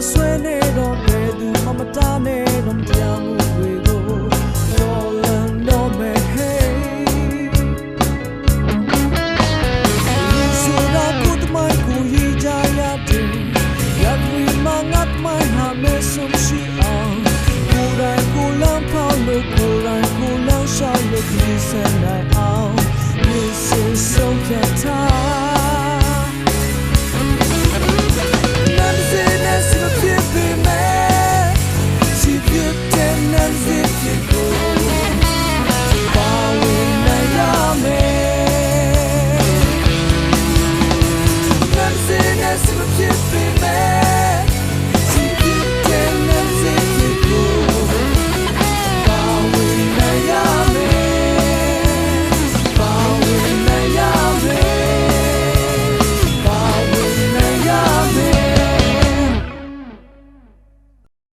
မဆွဲနဲ့တော့ဘယ်သူမှမတားနဲ့တော့မပြောင်းဘူး